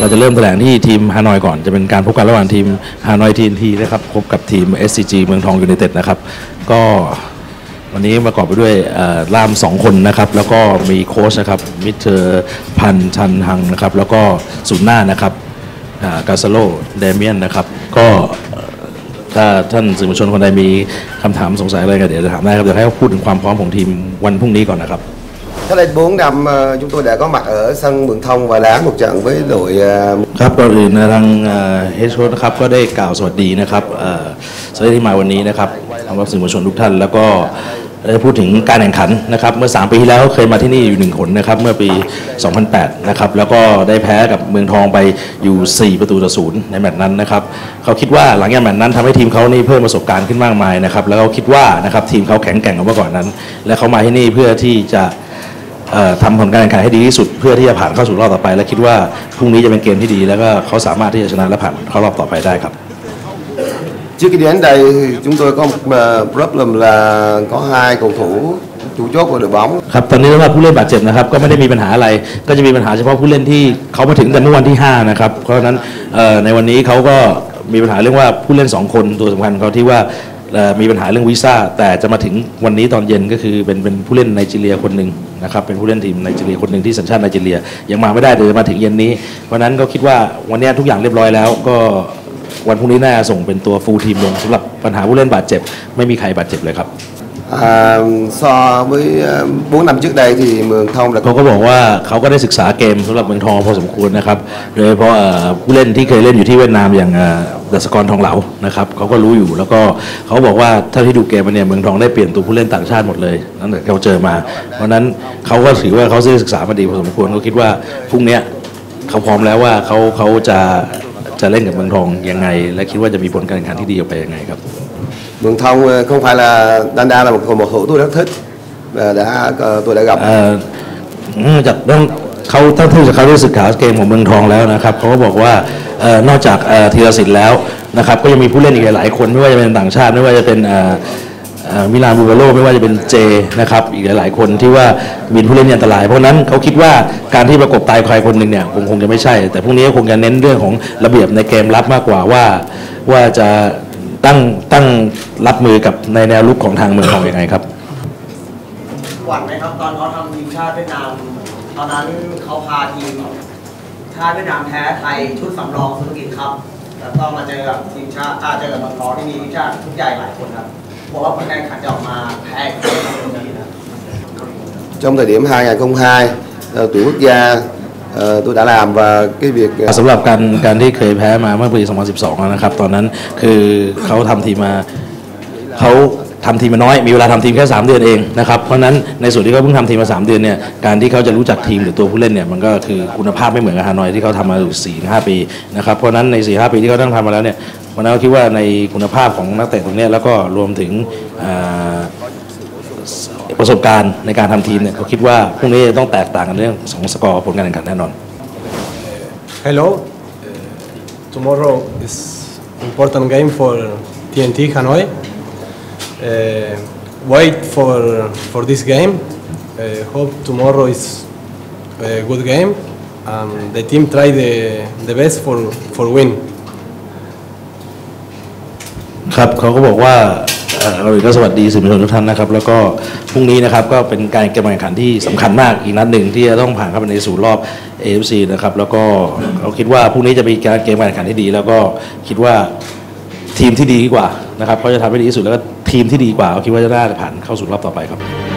เราจะเริ่มแถลงที่ทีมฮานอยก่อน จะเป็นการพบกันระหว่างทีมฮานอยทีนทีนะครับพบกับทีม SCG เมืองทองยูไนเต็ดนะครับ ก็วันนี้ประกอบไปด้วยล่าม 2 คนนะครับ แล้วก็มีโค้ชนะครับมิสเตอร์พันธ์ชันหังนะครับ แล้วก็ศูนย์หน้านะครับกาซาโลเดเมียนนะครับ ก็ถ้าท่านสื่อมวลชนคนใดมีคำถามสงสัยอะไรก็เดี๋ยวจะถามได้ครับเดี๋ยวให้เขาพูดถึงความพร้อมของทีมวันพรุ่งนี้ก่อนนะครับ Cách đây 4 năm chúng tôi đã có mặt ở sân Mường Thông và đá một trận với đội ครับก่อนอื่นทางเฮดโค้ชนะครับก็ได้กล่าวสวัสดีนะครับสวัสดีที่มาวันนี้นะครับสำหรับสื่อมวลชนทุกท่าน แล้วก็ได้พูดถึงการแข่งขันนะครับ เมื่อ 3 ปีที่แล้วเคยมาที่นี่อยู่หนึ่งคนนะครับ เมื่อปี 2008 นะครับ แล้วก็ได้แพ้กับเมืองทองไปอยู่ 4 ประตูต่อศูนย์ในแมตช์นั้นนะครับเขาคิดว่าหลังจากแมตช์นั้นทำให้ทีมเขานี่เพิ่มประสบการณ์ขึ้นมากมายนะครับ แล้วเขาคิดว่านะครับทีมเขาแข็งแกร่งกว่าเมื่อก่อนนั้น และเขามาที่นี่เพื่อที่จะ ทำผลการแข่งขันให้ดีที่สุด เพื่อที่จะผ่านเข้าสู่รอบต่อไป และคิดว่าพรุ่งนี้จะเป็นเกมที่ดี แล้วก็เขาสามารถที่จะชนะและผ่านเข้ารอบต่อไปได้ครับ Trước khi đến đây thì chúng tôi có một ờ, problem là có hai cầu thủ chủ chốt của đội bóng ครับตอนนี้สำหรับผู้เล่นบาดเจ็บนะครับก็ไม่ได้มีปัญหาอะไร ก็จะมีปัญหาเฉพาะผู้เล่นที่เขามาถึงแต่เมื่อวันที่ 5 นะครับ เพราะฉะนั้นเอ่อในวันนี้เขาก็มีปัญหาเรื่องว่าผู้เล่น 2 คนตัวสำคัญเขาที่ว่าเอ่อ มีปัญหาเรื่องวีซ่าแต่จะมาถึงวันนี้ตอนเย็นก็คือเป็นเป็นผู้เล่นไนจีเรียคนหนึ่งนะครับเป็นผู้เล่นทีมไนจีเรียคนหนึ่งที่สัญชาติไนจีเรียยังมาไม่ได้แต่จะมาถึงเย็นนี้เพราะฉะนั้นก็คิดว่าวันนี้ทุกอย่างเรียบร้อยแล้วก็วันพรุ่งนี้น่าจะส่งเป็นตัวฟูลทีมลงสำหรับปัญหาผู้เล่นบาดเจ็บ ไม่มีใครบาดเจ็บเลยครับ à, so với ờ, 4 năm trước đây thì Mường Thông là เขาก็บอกว่าเขาก็ได้ศึกษาเกมสำหรับเมืองทองพอสมควรนะครับโดยเฉพาะเอ่อผู้เล่นที่เคยเล่นอยู่ที่เวียดนามอย่างเอ่อ ดัสกรทองเหลานะครับเขาก็รู้อยู่แล้วก็เขาบอกว่าเท่าที่ดูเกมมาเนี่ยเมืองทองได้เปลี่ยนตัวผู้เล่นต่างชาติหมดเลยตั้งแต่เขาเจอมา เพราะฉะนั้นเขาก็ถือว่าเขาได้ศึกษามาดีพอสมควรเขาคิดว่าพรุ่งเนี้ยเขาพร้อมแล้วว่าเขาเขาจะจะเล่นกับเมืองทองยังไง และคิดว่าจะมีผลการแข่งขันที่ดีออกไปยังไงครับ Mường Thông ờ, không phải là Danda là một cầu thủ tôi rất thích và đã ờ, tôi đã gặp เอ่อ เนื่ากต้องเขาตั้งที่จากเขาได้ศึกษาเกมของเมืองทองแล้วนะครับเขาก็บอกว่าออนอกจากธีรศิลป์แล้วนะครับก็ยังมีผู้เล่นอีกหลายคนไม่ว่าจะเป็นต่างชาติไม่ว่าจะเป็นมิลานบูเบโลไม่ว่าจะเป็นเจนะครับอีกหลายๆคนที่ว่ามีผู้เล่นที่อันตราย เพราะนั้นเขาคิดว่าการที่ประกบตายใครคนหนึ่งเนี่ยคงคงจะไม่ใช่ แต่พรุ่งนี้คงจะเน้นเรื่องของระเบียบในเกมรับมากกว่าว่าว่าจะตั้งตั้งรับมือกับในแนวลุกของทางเมืองทองยังไงครับหวั่นไหมครับตอนเขาทำทีมชาติเวียดนาม ตอนนั้นเขาพาทีมชาติเวียดนามแพ้ไทยชุดสำรองธุรกิจครับแล้วก็มาเจอกับทีมชาติอาเจอกับเมืองทองที่มีทีมชาติชุดใหญ่หลายคนครับบอกว่าผลการแข่งขันจะออกมาแพ้อีกครั้งหนึ่งนะ trong thời điểm 2002 ờ, tuyển quốc gia ờ, tôi đã làm và cái việc ờ, สำหรับการการที่เคยแพ้มาเมื่อปี 2012 นะครับ ตอนนั้นคือเขาทำทีมมาเขา ทำทีมมาน้อยมีเวลาทำทีมแค่ 3 เดือนเองนะครับเพราะฉะนั้นในส่วนที่เขาเพิ่งทำทีมมา 3 เดือนเนี่ยการที่เขาจะรู้จักทีมหรือตัวผู้เล่นเนี่ยมันก็คือคุณภาพไม่เหมือนกับฮานอยที่เขาทำมาอยู่4 5ปีนะครับเพราะฉะนั้นใน4 5ปีที่เขาตั้งทำมาแล้วเนี่ยวันนั้นคิดว่าในคุณภาพของนักเตะตรงนี้แล้วก็รวมถึงประสบการณ์ในการทำทีมเนี่ยเขาคิดว่าพรุ่งนี้จะต้องแตกต่างกันเรื่องของสกอร์ผลการแข่งขันแน่นอน Hello. Tomorrow is important game for TNT Hanoi. Uh, wait for for this game. Uh, hope tomorrow is a good game. Um, the team try the the best for for win. ครับเขาก็บอกว่าเอ่อเราก็สวัสดีสื่อมวลชนทุกท่านนะครับ แล้วก็พรุ่งนี้นะครับก็เป็นการแข่งขันที่สำคัญมากอีกนัดหนึ่งที่จะต้องผ่านเข้าไปในสู่รอบ AFC นะครับ แล้วก็เราคิดว่าพรุ่งนี้จะมีการเกมแข่งขันที่ดี แล้วก็คิดว่าทีมที่ดีกว่านะครับเขาจะทำให้ดีที่สุดแล้วก็ ทีมที่ดีกว่าเขาคิดว่าจะได้ผ่านเข้าสู่รอบต่อไปครับ